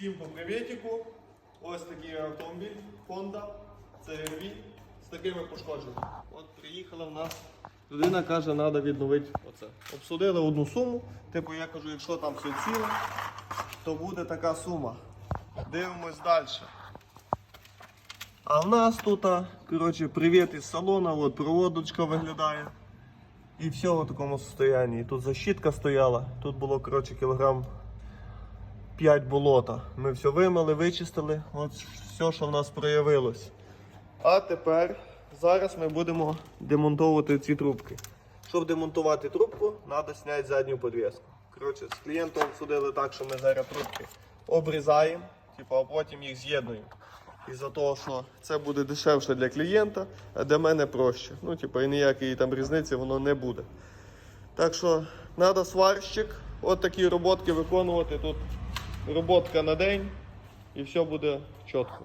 Всім по привітіку. Ось такий автомобіль Honda CR-V з такими пошкодженнями. От приїхала в нас. Людина каже, треба відновити оце. Обсудили одну суму. Типу, я кажу, якщо там все ціле, то буде така сума. Дивимось далі. А в нас тут, коротше, привіт із салона, от проводочка виглядає. І все в такому состоянні. Тут защитка стояла, тут було коротше, кілограм 5 болота. Ми все вимили, вичистили. От все, що в нас проявилось. А тепер зараз ми будемо демонтовувати ці трубки. Щоб демонтувати трубку, треба зняти задню підвіску. Коротше, з клієнтом судили так, що ми зараз трубки обрізаємо, типу, а потім їх з'єднуємо. Із-за того, що це буде дешевше для клієнта, а для мене проще. Ну, типу, і ніякої там різниці воно не буде. Так що треба сварщик, от такі роботки виконувати. Тут роботка на день і все буде чітко.